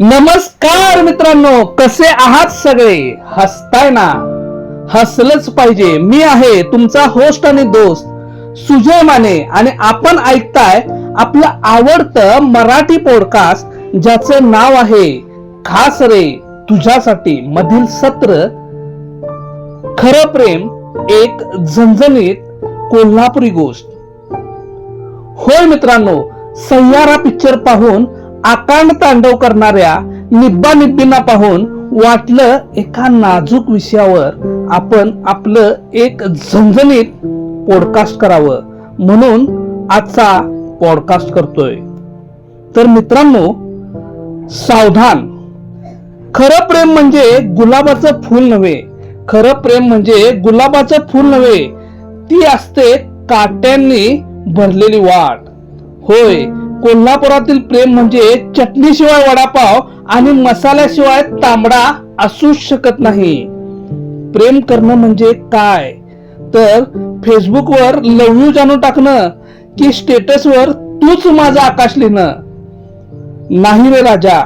नमस्कार मित्रांनो कसे आहात सगळे? हसताय ना? हसलंच पाहिजे. मी आहे तुमचा होस्ट आणि दोस्त सुजय माने आणि आपण ऐकताय आपलं आवडतं मराठी पॉडकास्ट ज्याचं नाव आहे खास रे तुझ्यासाठी. मधील सत्र खरं प्रेम एक झणझणीत कोल्हापुरी गोष्ट. होय मित्रांनो सह्यारा पिक्चर पाहून आकांड तांडव करणाऱ्या निब्बा निब्बींना पाहून वाटलं एका नाजूक विषयावर आपण आपलं एक झणझणीत पॉडकास्ट करावं म्हणून आजचा पॉडकास्ट करतोय. तर मित्रांनो सावधान. खरं प्रेम म्हणजे गुलाबाचं फूल नव्हे. खरं प्रेम म्हणजे गुलाबाचं फूल नव्हे. ती असते काट्यांनी भरलेली वाट. होय कोल्हापुरातील प्रेम म्हणजे चटणीशिवाय वडापाव आणि मसाल्याशिवाय तांबडा असूच शकत नाही. प्रेम करणं म्हणजे काय? तर फेसबुकवर लव यू जाणून टाकणं की स्टेटसवर तूच माझं आकाश लिहिणं. नाही रे राजा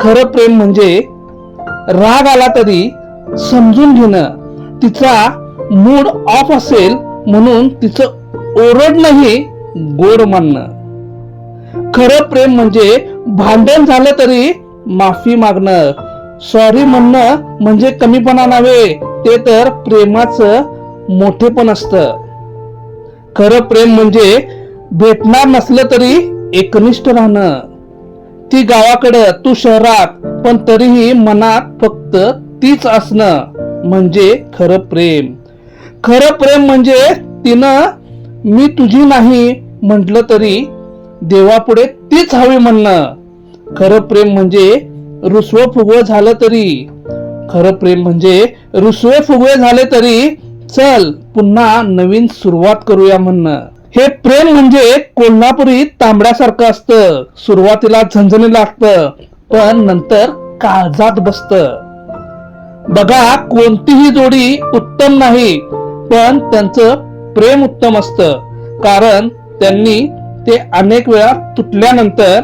खरं प्रेम म्हणजे राग आला तरी समजून घेणं. तिचा मूड ऑफ असेल म्हणून तिचं ओरडणंही गोड मानणं. खरं प्रेम म्हणजे भांडण झालं तरी माफी मागणं. सॉरी म्हणणं म्हणजे कमीपणा नव्हे ते तर प्रेमाचं मोठेपण असतं. खरं प्रेम म्हणजे भेटणार नसलं तरी एकनिष्ठ राहणं. ती गावाकडं तू शहरात पण तरीही मनात फक्त तीच असणं म्हणजे खरं प्रेम. खरं प्रेम म्हणजे तिनं मी तुझी नाही म्हटलं तरी देवापुढे तीच हवी म्हणणं. खरं प्रेम म्हणजे रुसवं फुगवं झालं तरी. खरं प्रेम म्हणजे रुसवे फुगवे झाले तरी. चल पुन्हा नवीन सुरुवात करूया म्हणणं. हे प्रेम म्हणजे कोल्हापुरी तांबड्यासारखं असतं. सुरुवातीला झंझणी लागतं पण नंतर काळजात बसतं. बघा कोणतीही जोडी उत्तम नाही पण त्यांचं प्रेम उत्तम असतं. कारण त्यांनी ते अनेक वेळा तुटल्यानंतर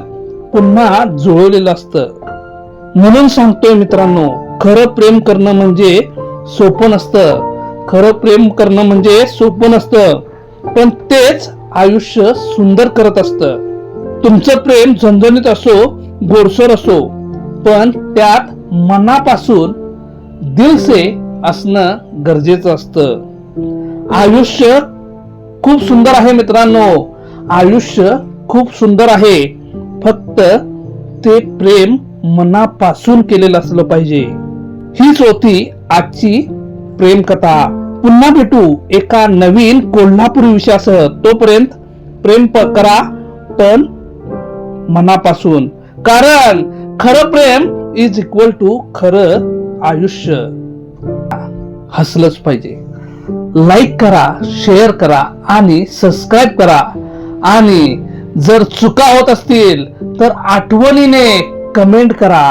पुन्हा जुळवलेलं असतं. म्हणून सांगतोय मित्रांनो खरं प्रेम करणं म्हणजे सोपं नसतं. खरं प्रेम करणं म्हणजे सोपं नसतं. पण तेच आयुष्य सुंदर करत असतं. तुमचं प्रेम झणझणीत असो गोडसर असो पण त्यात मनापासून दिलसे असणं गरजेचं असतं. आयुष्य खूप सुंदर आहे मित्रांनो. आयुष्य खूप सुंदर आहे. फक्त ते प्रेम मनापासून केलेलं असलं पाहिजे. हीच होती आजची प्रेम कथा पुन्हा भेटू एका नवीन कोल्हापुरी विषयासह. तोपर्यंत प्रेम करा पण मनापासून. कारण खरं प्रेम इज इक्वल टू खरं आयुष्य. हसलंच पाहिजे. लाईक करा शेअर करा आणि सबस्क्राईब करा. आणि जर चुका होत असतील तर आठवणीने कमेंट करा.